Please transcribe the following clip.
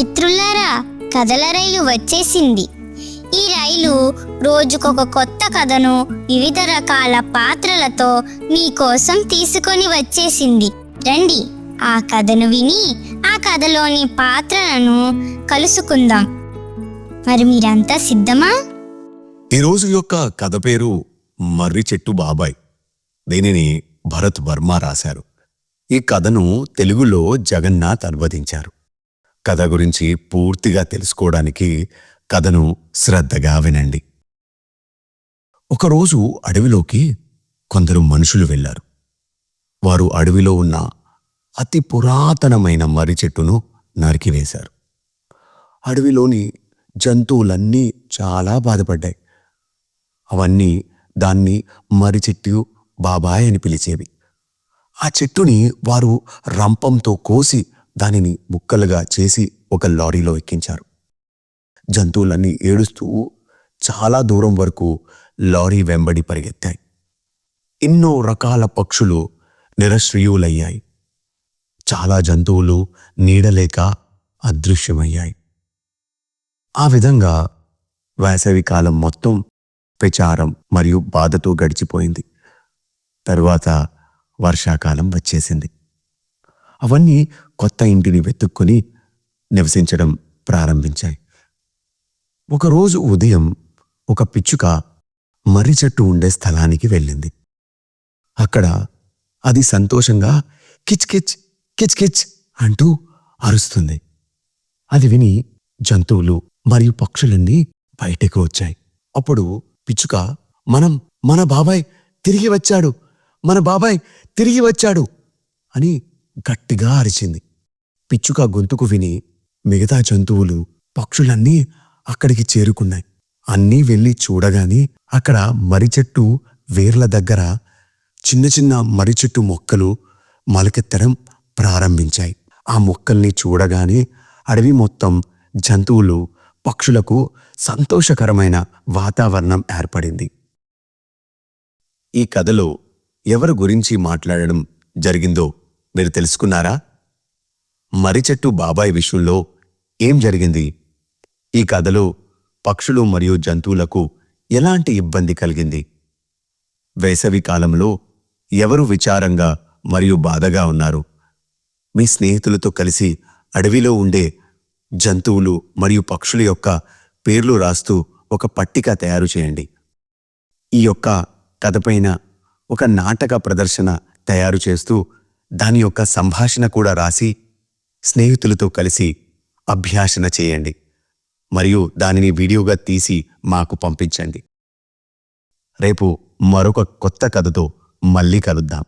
మిత్రులారా కథల రైలు వచ్చేసింది. ఈ రైలు రోజుకొక కొత్త కథను వివిధ రకాల పాత్రలతో మీకోసం తీసుకొని వచ్చేసింది. రండి ఆ కథను విని ఆ కథలోని పాత్రలను కలుసుకుందాం. మరి మీరంతా సిద్ధమా? ఈ రోజు యొక్క కథ పేరు మర్రి చెట్టు బాబాయ్. దీనిని భరత్ వర్మ రాశారు. ఈ కథను తెలుగులో జగన్నాథ్ అనువదించారు. కథ గురించి పూర్తిగా తెలుసుకోవడానికి కథను శ్రద్ధగా వినండి. ఒకరోజు అడవిలోకి కొందరు మనుషులు వెళ్ళారు. వారు అడవిలో ఉన్న అతి పురాతనమైన మర్రి చెట్టును నరికివేశారు అడవిలోని జంతువులన్నీ చాలా బాధపడ్డాయి. అవన్నీ దాన్ని మర్రి చెట్టు బాబాయ్ అని పిలిచేవి. ఆ చెట్టుని వారు రంపంతో కోసి దానిని ముక్కలుగా చేసి ఒక లారీలో ఎక్కించారు. జంతువులన్నీ ఏడుస్తూ చాలా దూరం వరకు లారీ వెంబడి పరిగెత్తాయి. ఎన్నో రకాల పక్షులు నిరశ్రీయులయ్యాయి. చాలా జంతువులు నీడలేక అదృశ్యమయ్యాయి. ఆ విధంగా వేసవి కాలం మొత్తం ప్రచారం మరియు బాధతో గడిచిపోయింది. తరువాత వర్షాకాలం వచ్చేసింది. అవన్నీ కొత్త ఇంటిని వెతుక్కొని నివసించడం ప్రారంభించాయి. ఒకరోజు ఉదయం ఒక పిచ్చుక మర్రి చెట్టు ఉండే స్థలానికి వెళ్ళింది. అక్కడ అది సంతోషంగా కిచ్ కిచ్ కిచ్ కిచ్ అంటూ అరుస్తుంది. అది విని జంతువులు మరియు పక్షులన్నీ బయటకు వచ్చాయి. అప్పుడు పిచ్చుక మనం మన బాబాయ్ తిరిగి వచ్చాడు మన బాబాయ్ తిరిగి వచ్చాడు అని గట్టిగా అరిచింది. పిచ్చుక గొంతుకు విని మిగతా జంతువులు పక్షులన్నీ అక్కడికి చేరుకున్నాయి. అన్నీ వెళ్ళి చూడగాని అక్కడ మరిచెట్టు వేర్ల దగ్గర చిన్న చిన్న మరిచెట్టు మొక్కలు మొలకెత్తడం ప్రారంభించాయి. ఆ మొక్కల్ని చూడగానే అడవి మొత్తం జంతువులు పక్షులకు సంతోషకరమైన వాతావరణం ఏర్పడింది. ఈ కథలో ఎవరి గురించి మాట్లాడడం జరిగిందో మీరు తెలుసుకున్నారా? మరిచెట్టు బాబాయ్ విషయంలో ఏం జరిగింది? ఈ కథలో పక్షులు మరియు జంతువులకు ఎలాంటి ఇబ్బంది కలిగింది? వేసవి కాలంలో ఎవరు విచారంగా మరియు బాధగా ఉన్నారు? మీ స్నేహితులతో కలిసి అడవిలో ఉండే జంతువులు మరియు పక్షుల యొక్క పేర్లు రాస్తూ ఒక పట్టిక తయారు చేయండి. ఈ యొక్క కథపైన ఒక నాటక ప్రదర్శన తయారు చేస్తూ దాని యొక్క సంభాషణ కూడా రాసి స్నేహితులతో కలిసి అభ్యాసన చేయండి మరియు దానిని వీడియోగా తీసి మాకు పంపించండి. రేపు మరొక కొత్త కథతో మళ్ళీ కలుద్దాం.